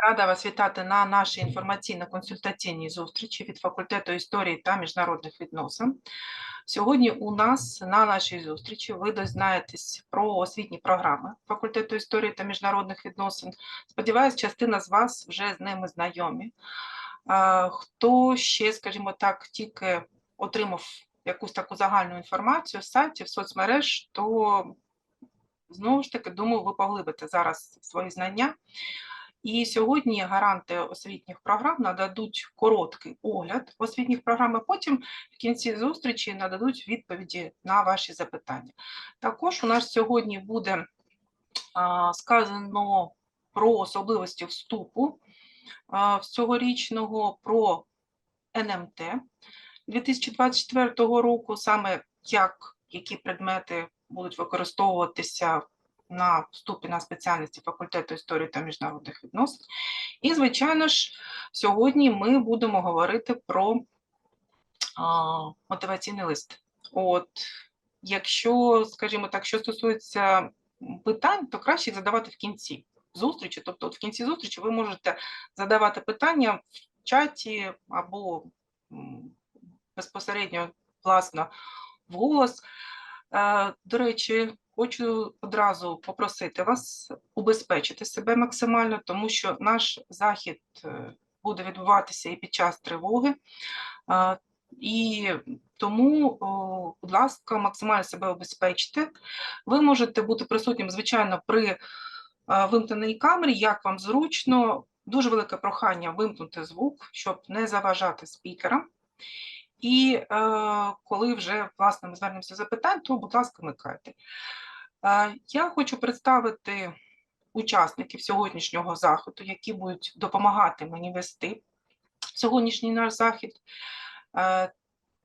Рада вас вітати на нашій інформаційно-консультаційній зустрічі від факультету історії та міжнародних відносин. Сьогодні у нас на нашій зустрічі ви дізнаєтесь про освітні програми факультету історії та міжнародних відносин. Сподіваюсь, частина з вас вже з ними знайомі. Хто ще, скажімо так, тільки отримав якусь таку загальну інформацію з сайтів, соцмереж, то знову ж таки, думаю, ви поглибите зараз свої знання. І сьогодні гаранти освітніх програм нададуть короткий огляд освітніх програм, а потім в кінці зустрічі нададуть відповіді на ваші запитання. Також у нас сьогодні буде сказано про особливості вступу в цьогорічного, про НМТ 2024 року, саме як які предмети будуть використовуватися на вступі на спеціальності факультету історії та міжнародних відносин. І, звичайно ж, сьогодні ми будемо говорити про а, мотиваційний лист. От, якщо, скажімо так, що стосується питань, то краще їх задавати в кінці зустрічі. Тобто, от в кінці зустрічі ви можете задавати питання в чаті або безпосередньо, власно, вголос. Е, До речі, хочу одразу попросити вас убезпечити себе максимально, тому що наш захід е, буде відбуватися і під час тривоги. Е, І тому, будь ласка, максимально себе убезпечте. Ви можете бути присутнім, звичайно, при е, вимкненій камері, як вам зручно. Дуже велике прохання вимкнути звук, щоб не заважати спікерам. І е, коли вже власне ми звернемося запитань, то, будь ласка, вмикайте. Е, я хочу представити учасників сьогоднішнього заходу, які будуть допомагати мені вести сьогоднішній наш захід. Е,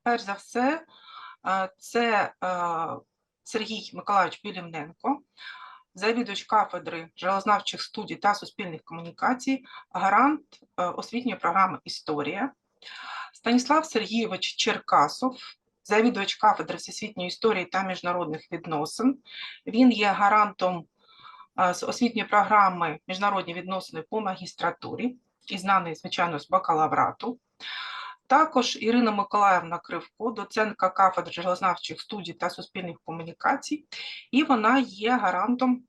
перш за все, е, це Сергій Миколайович Білівненко, завідувач кафедри жалознавчих студій та суспільних комунікацій, гарант освітньої програми Історія. Станіслав Сергійович Черкасов, завідувач кафедри всесвітньої історії та міжнародних відносин. Він є гарантом з освітньої програми міжнародні відносини по магістратурі і знаний, звичайно, з бакалаврату. Також Ірина Миколаївна Кривко, доцентка кафедри жалознавчих студій та суспільних комунікацій, і вона є гарантом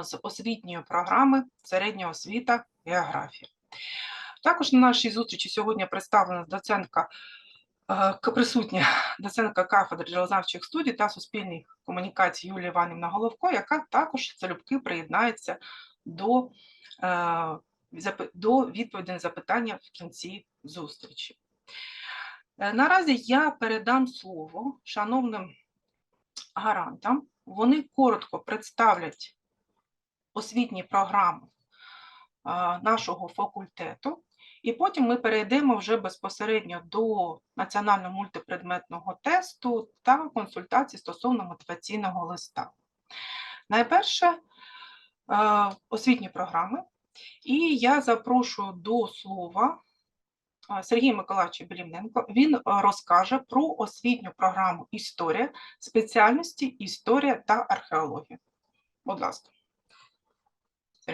з освітньої програми середня освіта географія. Також на нашій зустрічі сьогодні представлена доцентка присутня доцентка кафедри жалознавчих студій та суспільних комунікацій Юлія Іванівна Головко, яка також залюбки приєднається до, е, до відповіді на запитання в кінці зустрічі. Е, Наразі я передам слово шановним гарантам. Вони коротко представлять освітні програми нашого факультету, і потім ми перейдемо вже безпосередньо до національного мультипредметного тесту та консультацій стосовно мотиваційного листа. Найперше е, освітні програми, і я запрошую до слова Сергія Миколаївича Білівненко. Він е, розкаже про освітню програму Історія, спеціальності Історія та археологія. Будь ласка.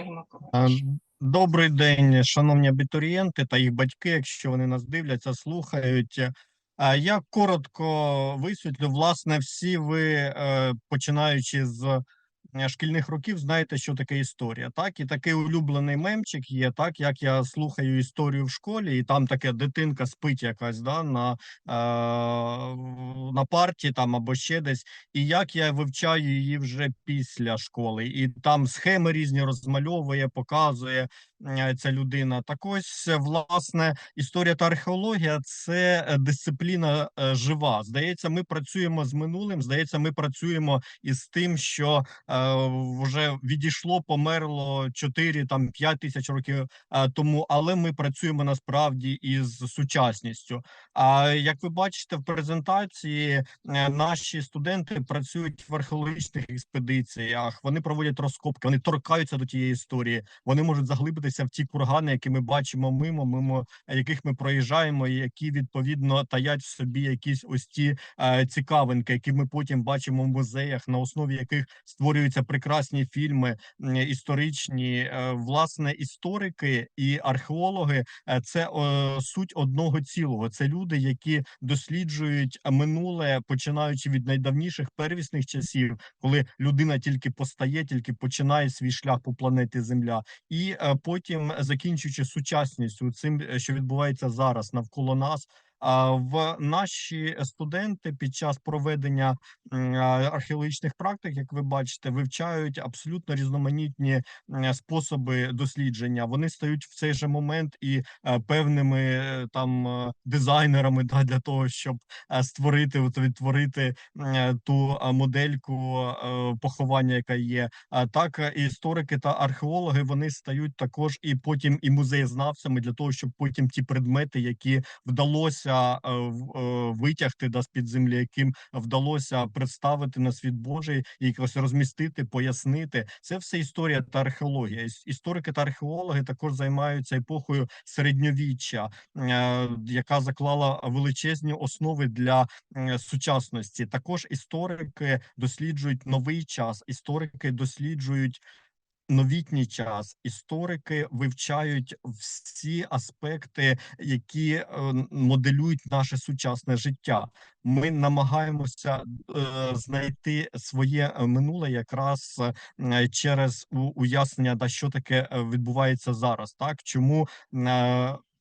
Сергій Миколаївич. Добрий день, шановні абітурієнти та їх батьки, якщо вони нас дивляться, слухають. А, Я коротко висвітлю. Власне, всі ви, е, починаючи з е, шкільних років, знаєте, що таке історія. Так, і такий улюблений мемчик є, так як я слухаю історію в школі, і там таке дитинка спить якась да, на, е, на парті там або ще десь. І як я вивчаю її вже після школи, і там схеми різні розмальовує, показує е, ця людина. Так ось, е, власне, історія та археологія це е, дисципліна е, жива. Здається, ми працюємо з минулим. Здається, ми працюємо із тим, що е, вже відійшло, померло 4 там 5 тисяч років е, тому, але ми працюємо насправді із сучасністю. А як ви бачите в презентації, е, наші студенти працюють в археологічних експедиціях. Вони проводять розкопки, вони торкаються до тієї історії. Вони можуть заглибитися в ті кургани, які ми бачимо мимо, мимо яких ми проїжджаємо, і які відповідно таять в собі якісь ось ті е, цікавинки, які ми потім бачимо в музеях, на основі яких створюються прекрасні фільми м, історичні. Е, Власне, історики і археологи е, це е, суть одного цілого. Це люди, які досліджують минуле, починаючи від найдавніших первісних часів, коли людина тільки постає, тільки починає свій шлях по планеті Земля, і е, потім закінчуючи сучасністю цим, е, що відбувається зараз навколо нас. В наші студенти під час проведення археологічних практик, як ви бачите, вивчають абсолютно різноманітні способи дослідження. Вони стають в цей же момент і е, певними е, там е, дизайнерами да, для того, щоб створити відтворити ту модельку поховання, яка є. Так історики та археологи вони стають також і потім і музеєзнавцями для того, щоб потім ті предмети, які вдалося е, в- е, витягти да, з під землі, яким вдалося представити на світ Божий, і якось розмістити, пояснити. Це все історія та археологія. Історики та археологи також займаються епохою середньовіччя, е, яка заклала величезні основи для сучасності. Також історики досліджують новий час, історики досліджують новітній час. Історики вивчають всі аспекти, які е, моделюють наше сучасне життя. Ми намагаємося е, знайти своє е, минуле якраз через уяснення, да, що таке відбувається зараз. Так чому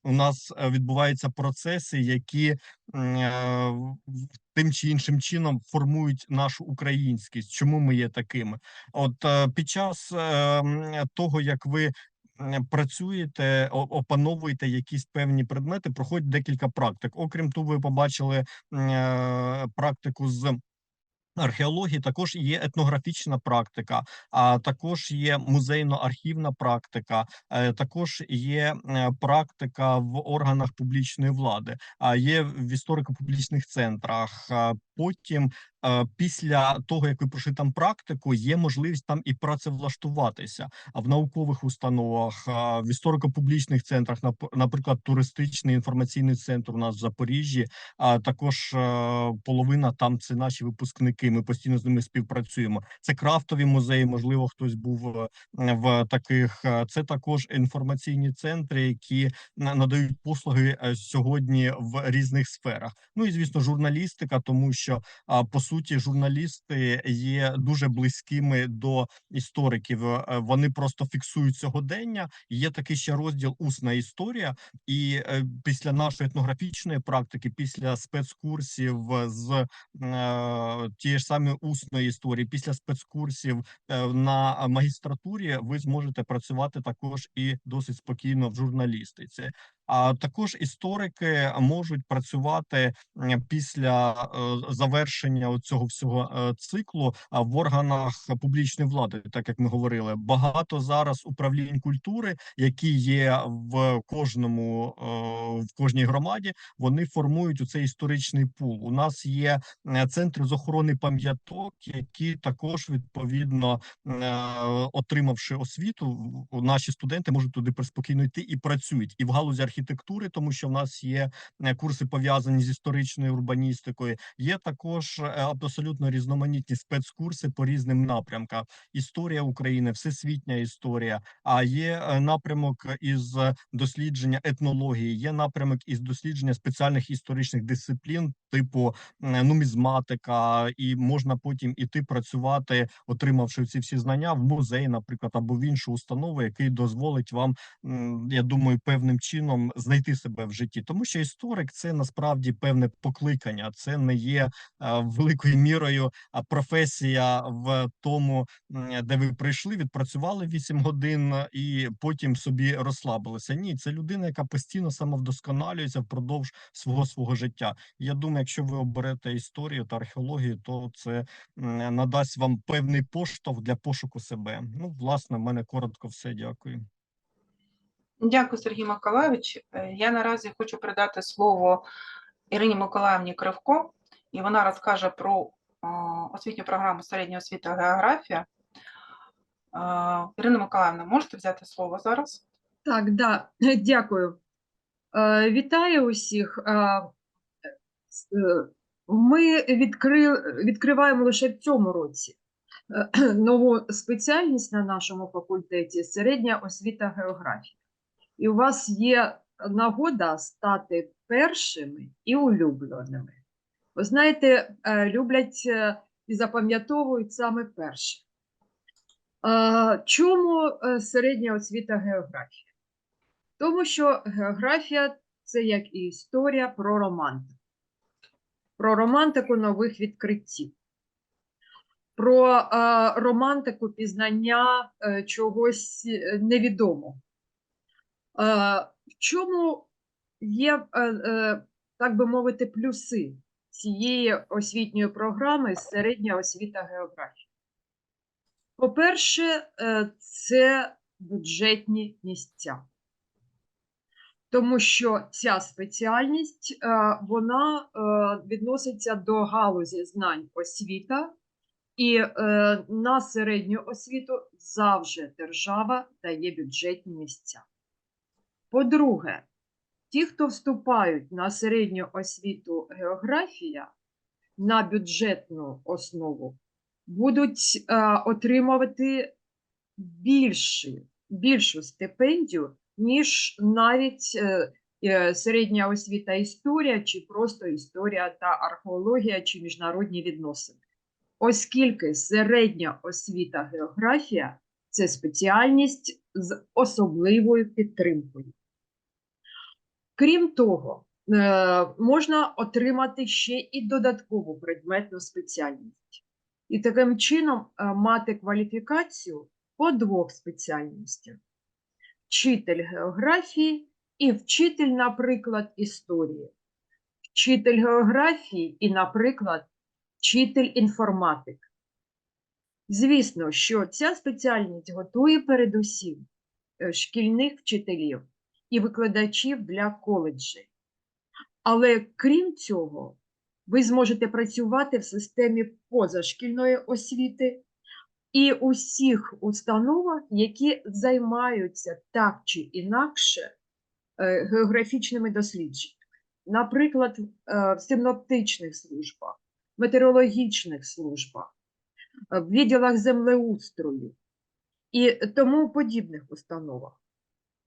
у нас е, відбуваються процеси, які е, тим чи іншим чином формують нашу українськість. Чому ми є такими? От е, під час того, як ви працюєте, опановуєте якісь певні предмети, проходять декілька практик. Окрім того, ви побачили практику з. Археології також є етнографічна практика, а також є музейно-архівна практика, е, також є е, практика в органах публічної влади, а є в історико-публічних центрах. Потім, після того як ви пройшли там практику, є можливість там і працевлаштуватися. А в наукових установах, в історико-публічних центрах, нап- наприклад, туристичний інформаційний центр у нас в Запоріжжі, а також половина там це наші випускники. Ми постійно з ними співпрацюємо. Це крафтові музеї. Можливо, хтось був е, в таких. Е, Це також інформаційні центри, які надають послуги е, сьогодні в різних сферах. Ну і звісно, журналістика, тому що по суті журналісти є дуже близькими до істориків. Е, Вони просто фіксують сьогодення. Є такий ще розділ усна історія, і е, після нашої етнографічної практики, після спецкурсів з е, тієї ж самої усної історії, після спецкурсів на магістратурі, ви зможете працювати також і досить спокійно в журналістиці. А також історики можуть працювати після е, завершення цього всього е, циклу в органах публічної влади, так як ми говорили. Багато зараз управлінь культури, які є в кожному е, в кожній громаді, вони формують у цей історичний пул. У нас є центри з охорони пам'яток, які також відповідно отримавши освіту, наші студенти можуть туди приспокійно йти і працюють і в галузі архітектури, тому що в нас є е, курси пов'язані з історичною урбаністикою. Є також е, абсолютно різноманітні спецкурси по різним напрямкам: історія України, всесвітня історія. А є е, напрямок із дослідження етнології, є напрямок із дослідження спеціальних історичних дисциплін, типу е, нумізматика, і можна потім іти працювати, отримавши ці всі знання в музей, наприклад, або в іншу установу, який дозволить вам, я думаю, певним чином знайти себе в житті, тому що історик це насправді певне покликання, це не є е, великою мірою професія в тому, де ви прийшли, відпрацювали 8 годин е, і потім собі розслабилися. Ні, це людина, яка постійно самовдосконалюється впродовж свого свого життя. Я думаю, якщо ви оберете історію та археологію, то це надасть вам певний поштовх для пошуку себе. Ну, власне, в мене коротко все. Дякую. Дякую, Сергій Миколайович. Е, Я наразі хочу передати слово Ірині Миколаївні Кривко, і вона розкаже про е, освітню програму середня освіта географія. Е, Ірина Миколаївна, можете взяти слово зараз? Так, да, дякую. Е, Вітаю усіх. Е, Ми відкри... відкриваємо лише в цьому році е, нову спеціальність на нашому факультеті середня освіта географія. І у вас є нагода стати першими і улюбленими. Ви знаєте, е, люблять і запам'ятовують саме перше. Е, Чому середня освіта географія? Тому що географія це як і історія про романтику, про романтику нових відкриттів, про е, романтику пізнання е, чогось е, невідомого. Е, в чому є, е, е, так би мовити, плюси цієї освітньої програми середня освіта географії? По-перше, е, це бюджетні місця. Тому що ця спеціальність е, вона е, відноситься до галузі знань освіта, і е, на середню освіту завжди держава дає бюджетні місця. По-друге, ті, хто вступають на середню освіту географія на бюджетну основу, будуть отримувати більші, більшу стипендію, ніж навіть е, е, середня освіта історія, чи просто історія та археологія, чи міжнародні відносини. Оскільки середня освіта географія це спеціальність з особливою підтримкою. Крім того, е, можна отримати ще і додаткову предметну спеціальність. І таким чином мати кваліфікацію по двох спеціальностях: вчитель географії і вчитель, наприклад, історії, вчитель географії і, наприклад, вчитель інформатики. Звісно, що ця спеціальність готує передусім е, шкільних вчителів і викладачів для коледжів. Але крім цього, ви зможете працювати в системі позашкільної освіти і усіх установах, які займаються так чи інакше е, географічними дослідженнями. Наприклад, е, в синоптичних службах, метеорологічних службах, е, в відділах землеустрою і тому подібних установах.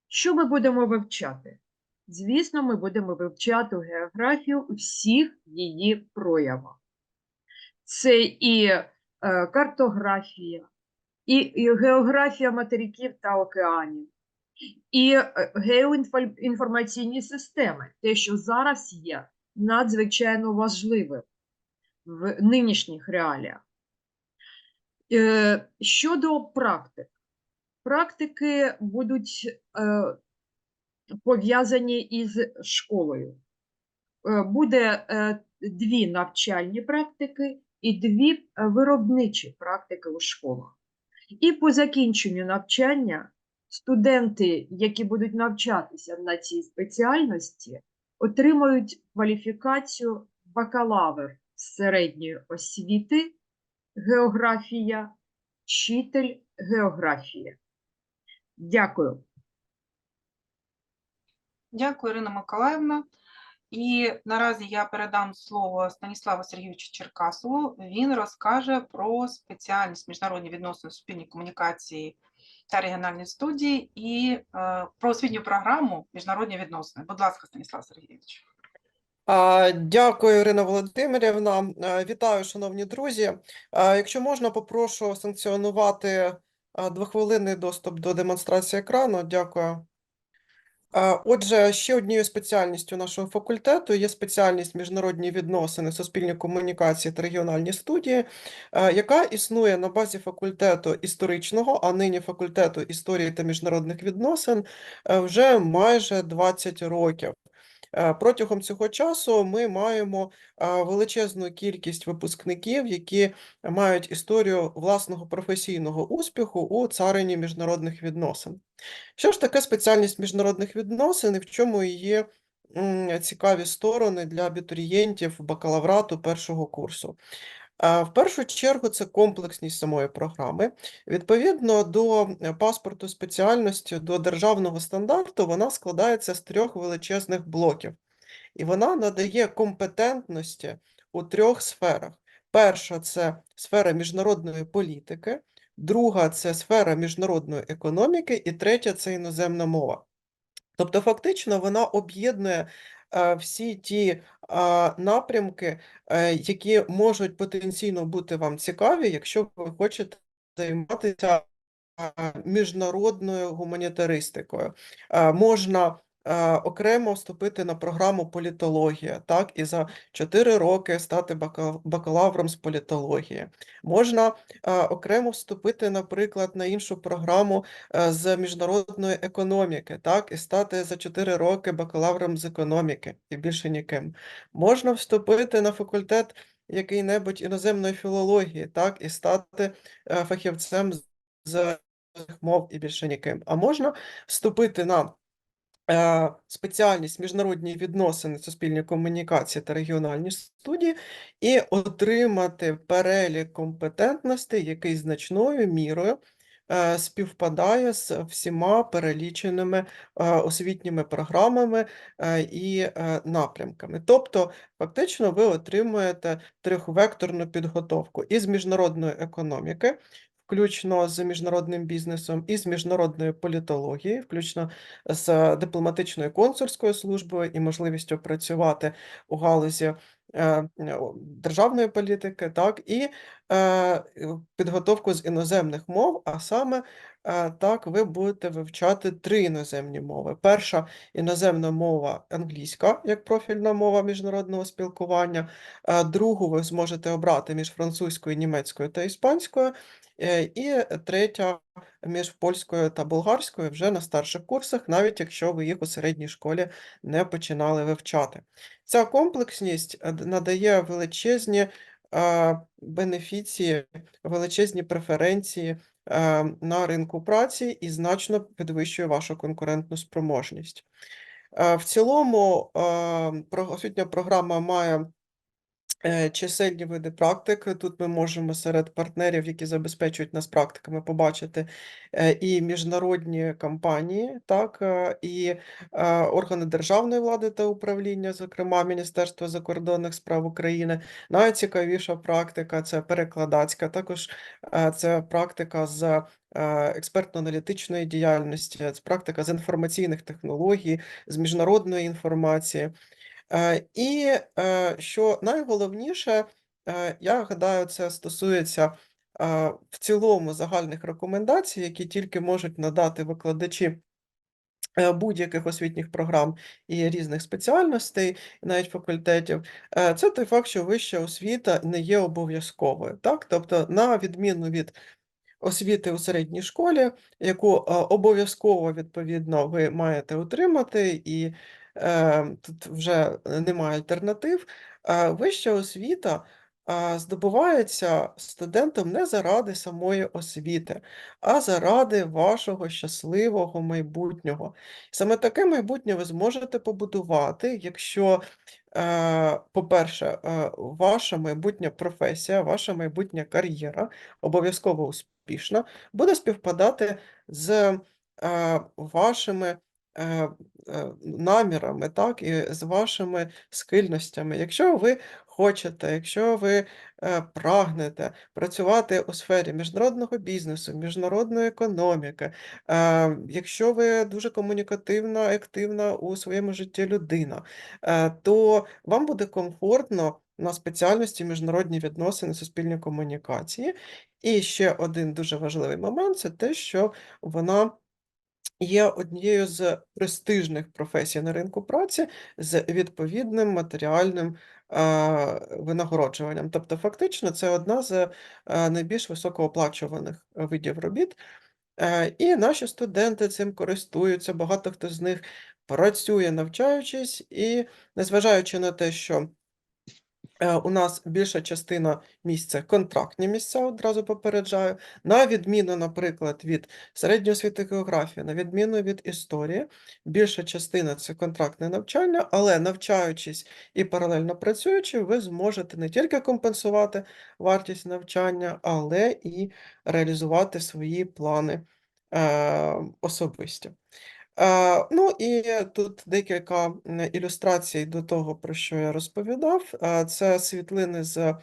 Що ми будемо вивчати? Звісно, ми будемо вивчати географію всіх її проявах. Це і картографія, і, географія материків та океанів, і е, геоінформаційні системи, те, що зараз є надзвичайно важливим в нинішніх реаліях. Е, щодо практик, практики будуть е, пов'язані із школою. Е, Буде е, дві навчальні практики і дві е, виробничі практики у школах. І по закінченню навчання студенти, які будуть навчатися на цій спеціальності, отримають кваліфікацію бакалавр середньої освіти, географія, вчитель географії. Дякую. Дякую, Ірина Миколаївна. І наразі я передам слово Станіславу Сергійовичу Черкасову. Він розкаже про спеціальність міжнародні відносини, суспільні комунікації та регіональні студії і е, про освітню програму міжнародні відносини. Будь ласка, Станіслав Сергійович. Дякую, Ірина Володимирівна. Вітаю, шановні друзі. Якщо можна, попрошу санкціонувати двохвилинний доступ до демонстрації екрану. Дякую. Отже, ще однією спеціальністю нашого факультету є спеціальність міжнародні відносини, суспільні комунікації та регіональні студії, яка існує на базі факультету історичного, а нині факультету історії та міжнародних відносин е, вже майже 20 років. Е, Протягом цього часу ми маємо е, величезну кількість випускників, які мають історію власного професійного успіху у царині міжнародних відносин. Що ж таке спеціальність міжнародних відносин і в чому її цікаві сторони для абітурієнтів бакалаврату першого курсу? В першу чергу це комплексність самої програми. Відповідно до е, паспорту спеціальності, до державного стандарту, вона складається з трьох величезних блоків, і вона надає компетентності у трьох сферах. Перша це сфера міжнародної політики, друга це сфера міжнародної економіки, і третя це іноземна мова. Тобто, фактично, вона об'єднує всі ті напрямки, е, які можуть потенційно бути вам цікаві, якщо ви хочете займатися міжнародною гуманітаристикою. Е, Можна е, окремо вступити на програму політологія, так, і за 4 роки стати бакалавром з політології. Можна е, окремо вступити, наприклад, на іншу програму е, з міжнародної економіки, так, і стати за 4 роки бакалавром з економіки і більше ніким. Можна вступити на факультет який-небудь іноземної філології, так, і стати е, фахівцем з- мов і більше ніким. А можна вступити на е, спеціальність міжнародні відносини, суспільні комунікації та регіональні студії і отримати перелік компетентностей, який значною мірою е, співпадає з всіма переліченими е, освітніми програмами е, і е, напрямками. Тобто, фактично, ви отримуєте трьохвекторну підготовку із міжнародної економіки, включно з міжнародним бізнесом, і з міжнародної політології, включно з дипломатичною консульською службою і можливістю працювати у галузі е, державної політики, так, і е, підготовку з іноземних мов, а саме е, так ви будете вивчати три іноземні мови. Перша іноземна мова англійська, як профільна мова міжнародного спілкування, е, другу ви зможете обрати між французькою, німецькою та іспанською, е, і третя між польською та болгарською вже на старших курсах, навіть якщо ви їх у середній школі не починали вивчати. Ця комплексність е, надає величезні е, бенефіції, величезні преференції на ринку праці і значно підвищує вашу конкурентну спроможність. В цілому освітня програма має чисельні види практик. Тут ми можемо серед партнерів, які забезпечують нас практиками, побачити е, і міжнародні компанії, так, е, і е, органи державної влади та управління, зокрема Міністерство закордонних справ України. Найцікавіша практика це перекладацька, також е, це практика з е, експертно-аналітичної діяльності, це практика з інформаційних технологій, з міжнародної інформації. Е, І е, що найголовніше, е, я гадаю, це стосується в цілому загальних рекомендацій, які тільки можуть надати викладачі будь-яких освітніх програм і різних спеціальностей, навіть факультетів, це той факт, що вища освіта не є обов'язковою. Так? Тобто, на відміну від освіти у середній школі, яку обов'язково, відповідно, ви маєте отримати, і тут вже немає альтернатив. Е, Вища освіта е, здобувається студентом не заради самої освіти, а заради вашого щасливого майбутнього. Саме таке майбутнє ви зможете побудувати, якщо, е, по-перше, е, ваша майбутня професія, ваша майбутня кар'єра обов'язково успішна, буде співпадати з е, вашими е, е, намірами, так, і з вашими схильностями. Якщо ви хочете, якщо ви е, прагнете працювати у сфері міжнародного бізнесу, міжнародної економіки, е, якщо ви дуже комунікативна, активна у своєму житті людина, е, то вам буде комфортно на спеціальності міжнародні відносини, суспільні комунікації. І ще один дуже важливий момент це те, що вона є однією з престижних професій на ринку праці з відповідним матеріальним винагороджуванням. Тобто, фактично, це одна з е, найбільш високооплачуваних видів робіт. Е, І наші студенти цим користуються, багато хто з них працює, навчаючись, і незважаючи на те, що У нас більша частина місць це контрактні місця, одразу попереджаю. На відміну, наприклад, від середньої освіти географії, на відміну від історії, більша частина це контрактне навчання, але навчаючись і паралельно працюючи, ви зможете не тільки компенсувати вартість навчання, але і реалізувати свої плани е, особисті. Е, Ну і тут декілька ілюстрацій до того, про що я розповідав. Е, Це світлини з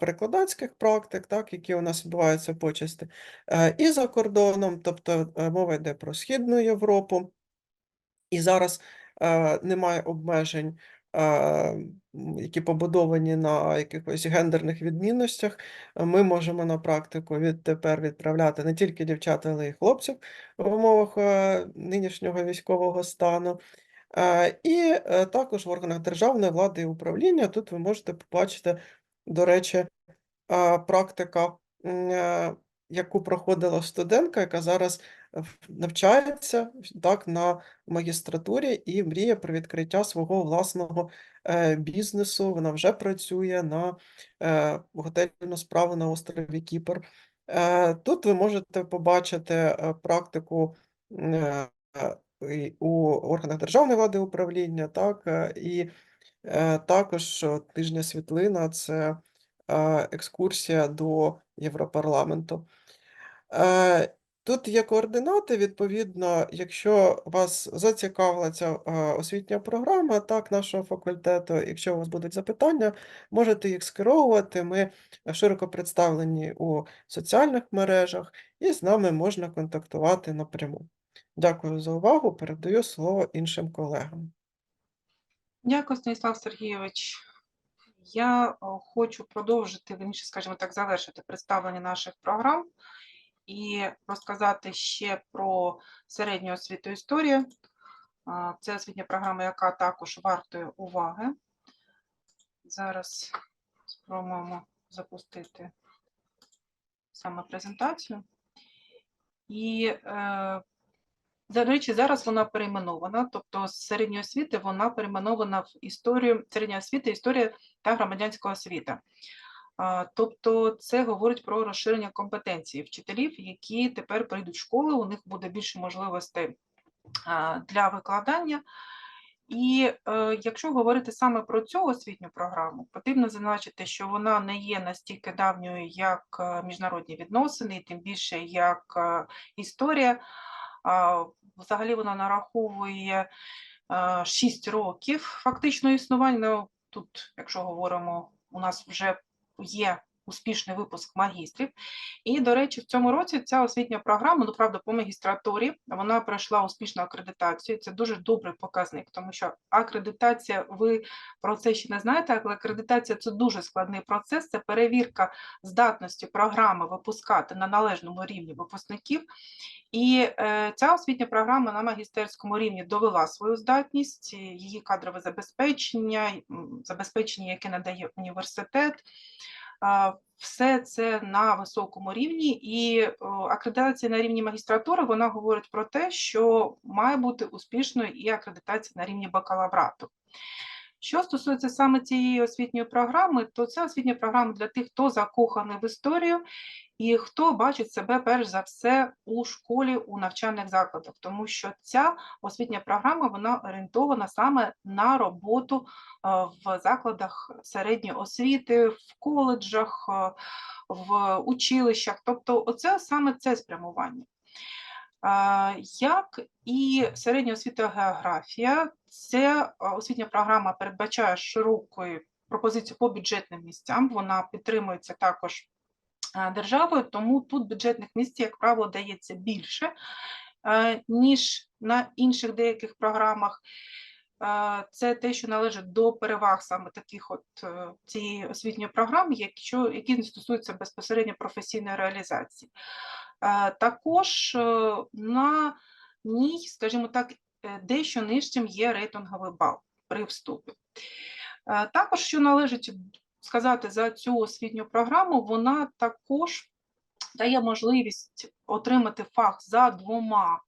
перекладацьких практик, так, які у нас відбуваються почасти, е, і за кордоном, тобто е, мова йде про Східну Європу. І зараз е, немає обмежень, е, які побудовані на якихось гендерних відмінностях. Е, Ми можемо на практику відтепер відправляти не тільки дівчат, але й хлопців в умовах е, нинішнього військового стану. Е, І е, також в органах державної влади і управління тут ви можете побачити, до речі, е, практика, е, яку проходила студентка, яка зараз е, навчається так, на магістратурі і мріє про відкриття свого власного е, бізнесу. Вона вже працює на е, готельну справу на острові Кіпр. Е, Тут ви можете побачити практику у органах державної влади управління, так, і також тижня світлина це екскурсія до Європарламенту. Е, Тут є координати, відповідно, якщо вас зацікавила ця е, освітня програма, так, нашого факультету, якщо у вас будуть запитання, можете їх скеровувати. Ми широко представлені у соціальних мережах, і з нами можна контактувати напряму. Дякую за увагу. Передаю слово іншим колегам. Дякую, Станіслав Сергійович. Я хочу продовжити, скажімо так, завершити представлення наших програм і розказати ще про середню освіту історію. Це освітня програма, яка також вартує уваги. Зараз спробуємо запустити саме презентацію. І е, до речі, зараз вона перейменована, тобто з середньої освіти вона перейменована в історію середня освіта, історія та громадянська освіта. Тобто це говорить про розширення компетенцій вчителів, які тепер прийдуть в школи, у них буде більше можливостей для викладання. І е, якщо говорити саме про цю освітню програму, потрібно зазначити, що вона не є настільки давньою, як е, міжнародні відносини, і тим більше як е, історія. Взагалі вона нараховує 6 років фактично існування. Ну, Тут, якщо говоримо, у нас вже є успішний випуск магістрів. І, до речі, в цьому році ця освітня програма, ну правда, по магістратурі, вона пройшла успішну акредитацію. Це дуже добрий показник, тому що акредитація, ви про це ще не знаєте, але акредитація це дуже складний процес. Це перевірка здатності програми випускати на належному рівні випускників. І е, ця освітня програма на магістерському рівні довела свою здатність, її кадрове забезпечення, забезпечення, яке надає університет. Все це на високому рівні, і о, акредитація на рівні магістратури вона говорить про те, що має бути успішною і акредитація на рівні бакалаврату. Що стосується саме цієї освітньої програми, то це освітня програма для тих, хто закоханий в історію і хто бачить себе перш за все у школі, у навчальних закладах, тому що ця освітня програма вона орієнтована саме на роботу е, в закладах середньої освіти, в коледжах, е, в училищах. Тобто, оце саме це спрямування. Як і середня освіта географія, це освітня програма передбачає широкою пропозицію по бюджетним місцям. Вона підтримується також державою, тому тут бюджетних місць, як правило, дається більше, ніж на інших деяких програмах. Це те, що належить до переваг саме таких от е, цієї освітньої програми, які стосуються безпосередньо професійної реалізації. Е, Також е, на ній, скажімо так, е, дещо нижчим є рейтинговий бал при вступі. Також, що належить сказати за цю освітню програму, вона також дає можливість отримати фах за двома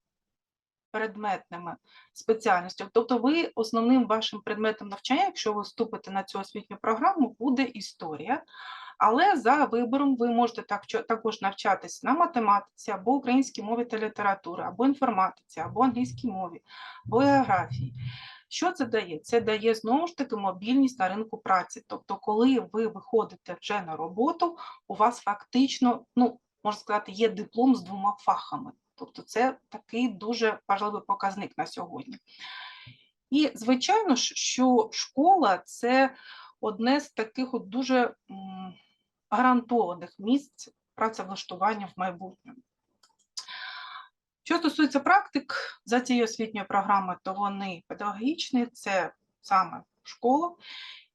предметними спеціальностями. Тобто ви основним вашим предметом навчання, якщо ви вступите на цю освітню програму, буде історія. Але за вибором ви можете так, також навчатись на математиці, або українській мові та літератури, або інформатиці, або англійській мові, або географії. Що це дає? Це дає знову ж таки мобільність на ринку праці. Тобто, коли ви виходите вже на роботу, у вас фактично, ну можна сказати, є диплом з двома фахами. Тобто, це такий дуже важливий показник на сьогодні. І, звичайно що школа це одне з таких от дуже гарантованих місць працевлаштування в майбутньому. Що стосується практик за цією освітньою програмою, то вони педагогічні, це саме школа.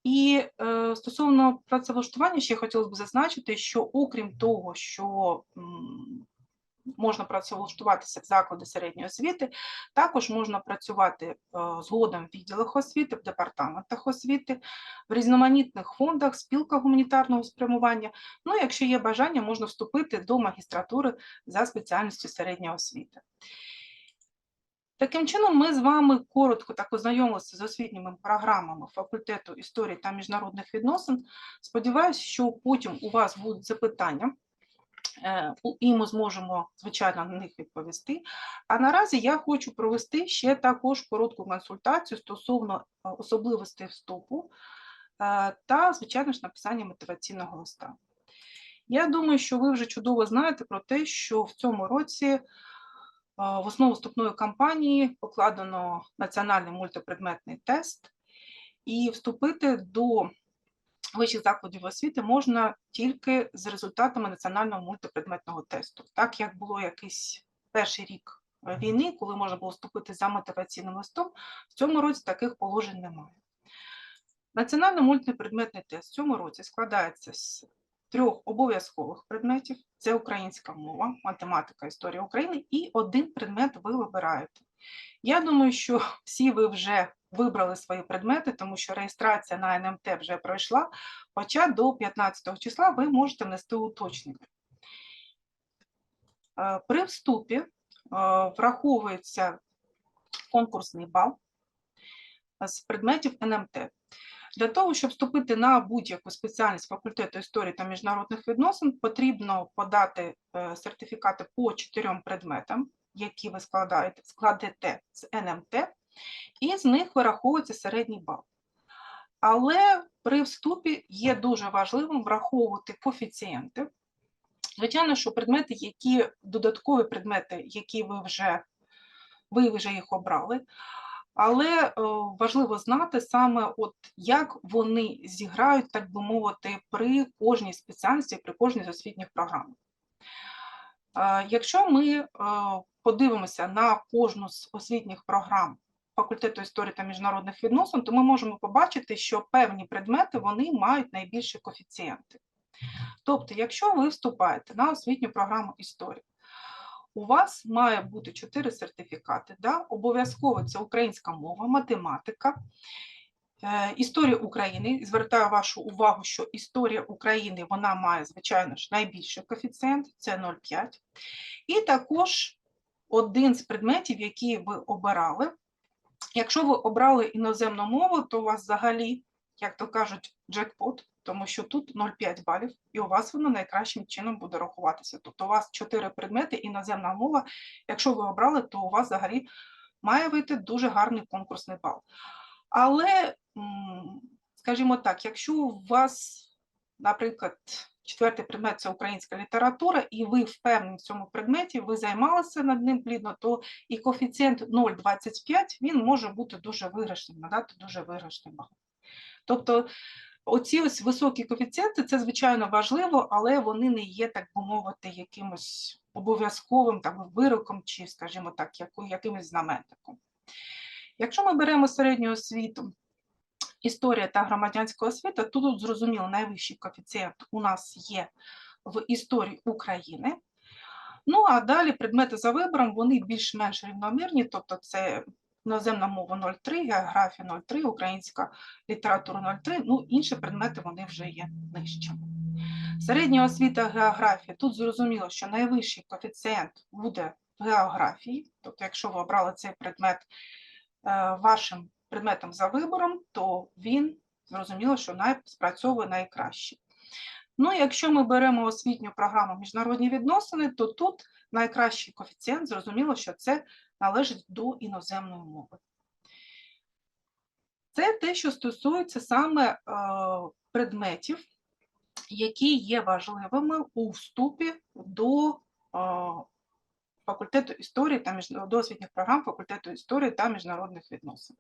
І е, стосовно працевлаштування, ще хотілося б зазначити, що окрім того, що можна працевлаштуватися в заклади середньої освіти, також можна працювати е, згодом в відділах освіти, в департаментах освіти, в різноманітних фондах, спілках гуманітарного спрямування. Ну, якщо є бажання, можна вступити до магістратури за спеціальністю середня освіта. Таким чином, ми з вами коротко так ознайомилися з освітніми програмами факультету історії та міжнародних відносин. Сподіваюся, що потім у вас будуть запитання, і ми зможемо, звичайно, на них відповісти. А наразі я хочу провести ще також коротку консультацію стосовно е, особливостей вступу е, та, звичайно ж, написання мотиваційного листа. Я думаю, що ви вже чудово знаєте про те, що в цьому році е, в основу вступної кампанії покладено національний мультипредметний тест, і вступити до вищих закладів освіти можна тільки з результатами національного мультипредметного тесту. Так як було якийсь перший рік е, війни, коли можна було вступити за мотиваційним листом, в цьому році таких положень немає. Національний мультипредметний тест в цьому році складається з трьох обов'язкових предметів: це українська мова, математика, історія України, і один предмет ви вибираєте. Я думаю, що всі ви вже вибрали свої предмети, тому що реєстрація на НМТ вже пройшла, хоча до 15 числа ви можете внести уточнення. Е, При вступі е, враховується конкурсний бал з предметів НМТ. Для того, щоб вступити на будь-яку спеціальність факультету історії та міжнародних відносин, потрібно подати е, сертифікати по чотирьом предметам, які ви складаєте, складете з НМТ, і з них вираховується середній бал. Але при вступі є дуже важливим враховувати коефіцієнти. Звичайно, що предмети, які додаткові предмети, які ви вже, ви вже їх обрали, але е, важливо знати саме, от як вони зіграють, так би мовити, при кожній спеціальності, при кожній з освітніх програм. Е, Якщо ми е, подивимося на кожну з освітніх програм факультету історії та міжнародних відносин, то ми можемо побачити, що певні предмети вони мають найбільші коефіцієнти. Тобто, якщо ви вступаєте на освітню програму історії, у вас має бути чотири сертифікати. Да? Обов'язково це українська мова, математика, е, історія України. Звертаю вашу увагу, що історія України вона має, звичайно ж, найбільший коефіцієнт це 0,5. І також один з предметів, які ви обирали. Якщо ви обрали іноземну мову, то у вас взагалі, як то кажуть, джекпот, тому що тут 0,5 балів, і у вас воно найкращим чином буде рахуватися. Тобто у вас 4 предмети, іноземна мова. Якщо ви обрали, то у вас взагалі має вийти дуже гарний конкурсний бал. Але, скажімо так, якщо у вас, наприклад, четвертий предмет це українська література, і ви впевнені в цьому предметі, ви займалися над ним плідно, то і коефіцієнт 0,25 він може бути дуже виграшним, надати дуже виграшний бал. Тобто оці ось високі коефіцієнти це звичайно важливо, але вони не є, так би мовити, якимось обов'язковим вироком чи, скажімо так, якимось знаменником. Якщо ми беремо середню освіту, історія та громадянська освіта, тут зрозуміло найвищий коефіцієнт у нас є в історії України. Ну а далі предмети за вибором вони більш-менш рівномірні, тобто це іноземна мова 0,3, географія 0,3, українська література 0,3, ну інші предмети вони вже є нижчими. Середня освіта географія. Тут зрозуміло, що найвищий коефіцієнт буде в географії, тобто, якщо ви обрали цей предмет е, вашим предметом за вибором, то він зрозуміло, що най, спрацьовує найкраще. Ну, якщо ми беремо освітню програму міжнародні відносини, то тут найкращий коефіцієнт, зрозуміло, що це належить до іноземної мови. Це те, що стосується саме е, предметів, які є важливими у вступі до е, факультету історії та між... до освітніх програм факультету історії та міжнародних відносин.